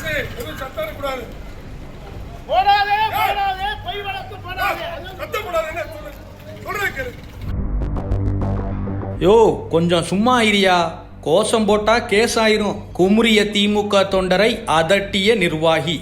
அரசு எதுவும் சத்தம் கூடாது போடாதே போடாதே பொய் வழக்கு போடாதே. அது சத்தம் கூடாது என்ன சொல்லு சொல்றேன் கேளு. யோ கொஞ்சம் சும்மா இரியா கோஷம் போட்டா கேஸ் ஆயிரும். குமுறிய திமுக தொண்டரை அதட்டிய நிர்வாகி.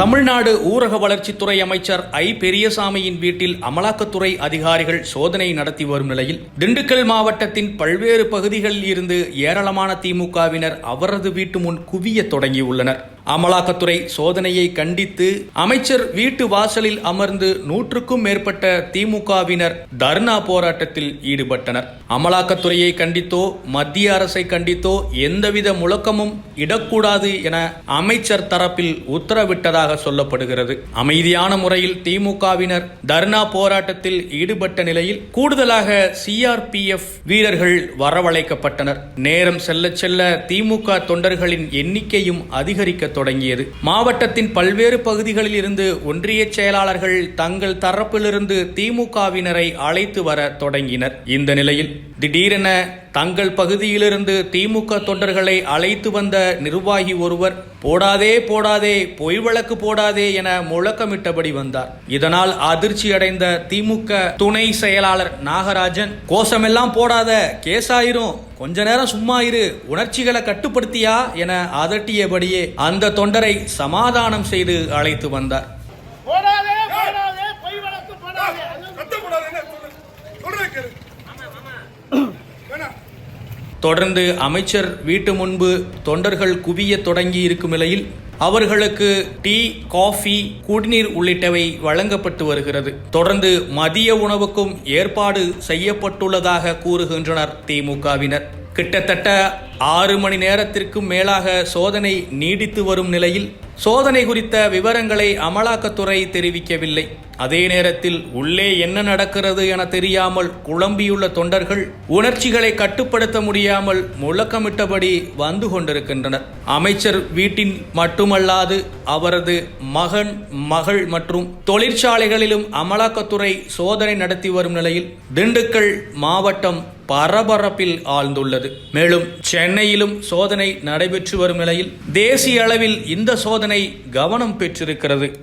தமிழ்நாடு ஊரக வளர்ச்சித்துறை அமைச்சர் ஐ. பெரியசாமியின் வீட்டில் அமலாக்கத்துறை அதிகாரிகள் சோதனை நடத்தி வரும் நிலையில் திண்டுக்கல் மாவட்டத்தின் பல்வேறு பகுதிகளில் இருந்து ஏராளமான திமுகவினர் அவரது வீட்டு முன் குவிய தொடங்கியுள்ளனர். அமலாக்கத்துறை சோதனையை கண்டித்து அமைச்சர் வீட்டு வாசலில் அமர்ந்து நூற்றுக்கும் மேற்பட்ட திமுகவினர் தர்ணா போராட்டத்தில் ஈடுபட்டனர். அமலாக்கத்துறையை கண்டித்தோ மத்திய அரசை கண்டித்தோ எந்தவித முழக்கமும் இடக்கூடாது என அமைச்சர் தரப்பில் உத்தரவிட்டதாக சொல்லப்படுகிறது. அமைதியான முறையில் திமுகவினர் தர்ணா போராட்டத்தில் ஈடுபட்ட நிலையில் கூடுதலாக சிஆர்பிஎஃப் வீரர்கள் வரவழைக்கப்பட்டனர். நேரம் செல்ல செல்ல திமுக தொண்டர்களின் எண்ணிக்கையும் அதிகரிக்க தொடங்கியது. மாவட்டத்தின் பல்வேறு பகுதிகளில் இருந்து ஒன்றிய செயலாளர்கள் தங்கள் தரப்பிலிருந்து திமுகவினரை அழைத்து வர தொடங்கினர். இந்த நிலையில் திடீரென தங்கள் பகுதியிலிருந்து திமுக தொண்டர்களை அழைத்து வந்த நிர்வாகி ஒருவர் போடாதே போடாதே பொய் வழக்கு போடாதே என முழக்கமிட்டபடி வந்தார். இதனால் அதிர்ச்சி அடைந்த திமுக துணை செயலாளர் நாகராஜன் கோஷமெல்லாம் போடாத கேஸாயிரும் கொஞ்ச நேரம் சும்மா இரு உணர்ச்சிகளை கட்டுப்படுத்தியா என அதட்டியபடியே அந்த தொண்டரை சமாதானம் செய்து அழைத்து வந்தார் போடாதே போடாதே பொய் வழக்கு போடாதே அது சத்தம் கூடாது என்ன சொல்லு சொல்றேன் கேளு வேணாம் தொடர்ந்து அமைச்சர் வீட்டு முன்பு தொண்டர்கள் குவிய தொடங்கி இருக்கும் நிலையில் அவர்களுக்கு டீ காஃபி குடிநீர் உள்ளிட்டவை வழங்கப்பட்டு வருகிறது. தொடர்ந்து மதிய உணவுக்கும் ஏற்பாடு செய்யப்பட்டுள்ளதாக கூறுகின்றனர் திமுகவினர் கிட்டத்தட்ட ஆறு மணி நேரத்திற்கும் மேலாக சோதனை நீடித்து வரும் நிலையில் சோதனை குறித்த விவரங்களை அமலாக்கத்துறை தெரிவிக்கவில்லை. அதே நேரத்தில் உள்ளே என்ன நடக்கிறது என தெரியாமல் குழம்பியுள்ள தொண்டர்கள் உணர்ச்சிகளை கட்டுப்படுத்த முடியாமல் முழக்கமிட்டபடி வந்து கொண்டிருக்கின்றனர். அமைச்சர் வீட்டின் மட்டுமல்லாது அவரது மகன் மகள் மற்றும் தொழிற்சாலைகளிலும் அமலாக்கத்துறை சோதனை நடத்தி வரும் நிலையில் திண்டுக்கல் மாவட்டம் பரபரப்பில் ஆழ்ந்துள்ளது. மேலும் சென்னையிலும் சோதனை நடைபெற்று வரும் நிலையில் தேசிய அளவில் இந்த சோதனை கவனம் பெற்றிருக்கிறது.